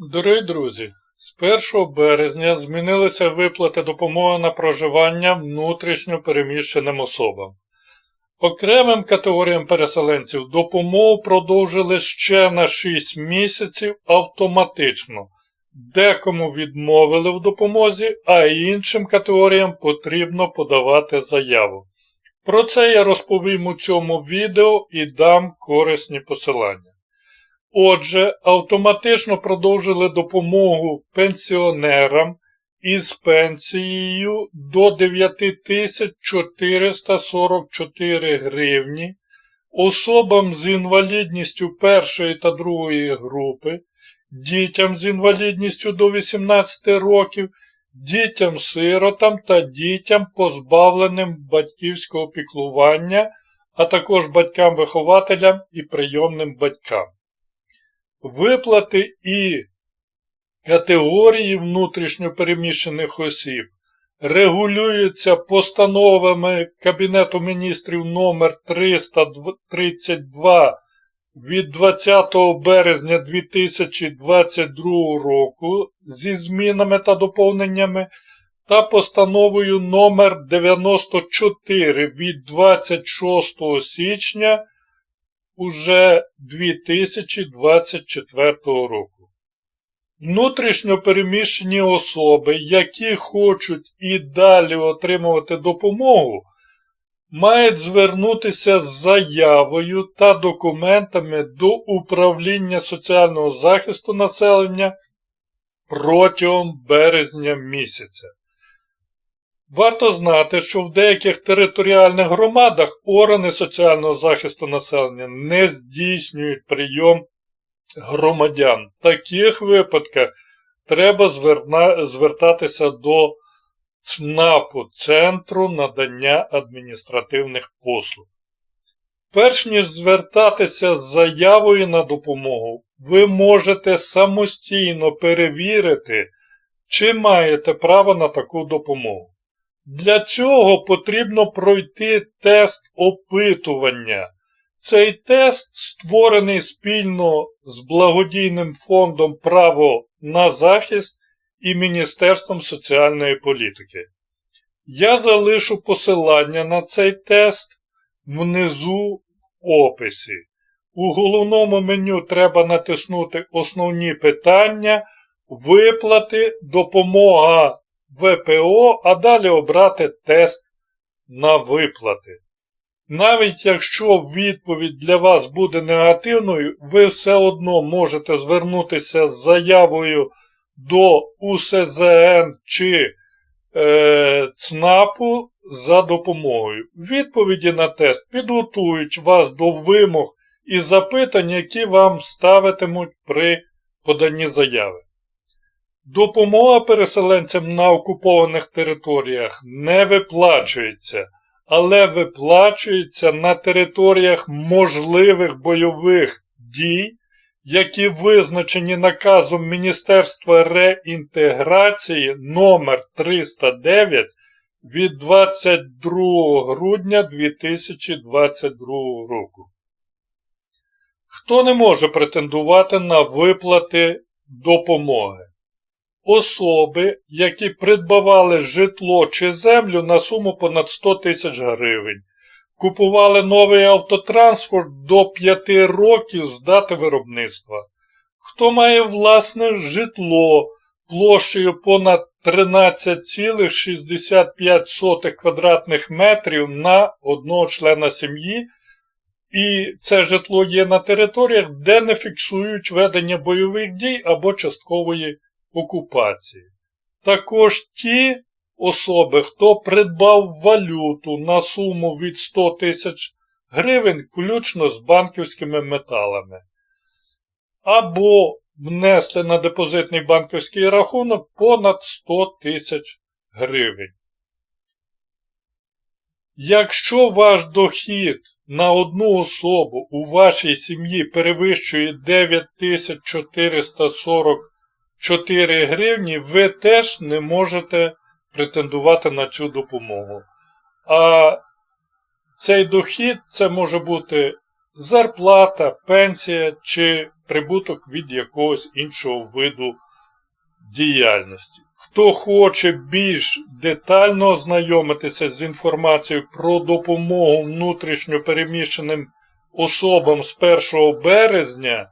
Дорогі друзі, з 1 березня змінилися виплати допомоги на проживання внутрішньо переміщеним особам. Окремим категоріям переселенців допомогу продовжили ще на 6 місяців автоматично. Декому відмовили в допомозі, а іншим категоріям потрібно подавати заяву. Про це я розповім у цьому відео і дам корисні посилання. Отже, автоматично продовжили допомогу пенсіонерам із пенсією до 9444 гривні, особам з інвалідністю першої та другої групи, дітям з інвалідністю до 18 років, дітям-сиротам та дітям, позбавленим батьківського піклування, а також батькам-вихователям і прийомним батькам. Виплати і категорії внутрішньо переміщених осіб. Регулюються постановами Кабінету міністрів номер 332 від 20 березня 2022 року зі змінами та доповненнями та постановою номер 94 від 26 січня уже 2024 року. Внутрішньо переміщені особи, які хочуть і далі отримувати допомогу, мають звернутися з заявою та документами до управління соціального захисту населення протягом березня місяця. Варто знати, що в деяких територіальних громадах органи соціального захисту населення не здійснюють прийом громадян. В таких випадках треба звертатися до ЦНАПу Центру надання адміністративних послуг. Перш ніж звертатися з заявою на допомогу, ви можете самостійно перевірити, чи маєте право на таку допомогу. Для цього потрібно пройти тест опитування. Цей тест створений спільно з благодійним фондом Право на захист і Міністерством соціальної політики. Я залишу посилання на цей тест внизу в описі. У головному меню треба натиснути Основні питання, виплати, допомога ВПО, а далі обрати тест на виплати. Навіть якщо відповідь для вас буде негативною, ви все одно можете звернутися з заявою до УСЗН чи е, ЦНАПу за допомогою. Відповіді на тест підготують вас до вимог і запитань, які вам ставитимуть при поданні заяви. Допомога переселенцям на окупованих територіях не виплачується, але виплачується на територіях можливих бойових дій, які визначені наказом Міністерства реінтеграції номер 309 від 22 грудня 2022 року. Хто не може претендувати на виплати допомоги? Особи, які придбавали житло чи землю на суму понад 100 тисяч гривень, купували новий автотранспорт до 5 років з дати виробництва. Хто має власне житло площею понад 13,65 квадратних метрів на одного члена сім'ї, і це житло є на територіях, де не фіксують ведення бойових дій або часткової окупації. Також ті особи, хто придбав валюту на суму від 100 тисяч гривень, включно з банківськими металами, або внесли на депозитний банківський рахунок понад 100 тисяч гривень. Якщо ваш дохід на одну особу у вашій сім'ї перевищує 9440 4 гривні, ви теж не можете претендувати на цю допомогу. А цей дохід це може бути зарплата, пенсія чи прибуток від якогось іншого виду діяльності. Хто хоче більш детально ознайомитися з інформацією про допомогу внутрішньо переміщеним особам з 1 березня,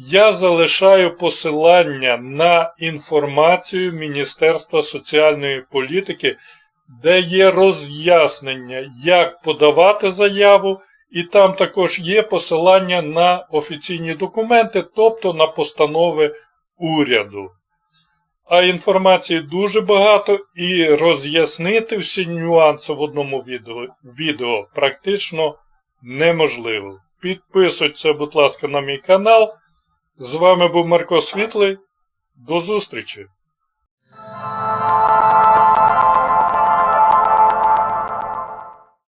я залишаю посилання на інформацію Міністерства соціальної політики, де є роз'яснення, як подавати заяву, і там також є посилання на офіційні документи, тобто на постанови уряду. А інформації дуже багато і роз'яснити всі нюанси в одному відео, відео практично неможливо. Підписуйтесь, будь ласка, на мій канал. З вами був Марко Світлий. До зустрічі!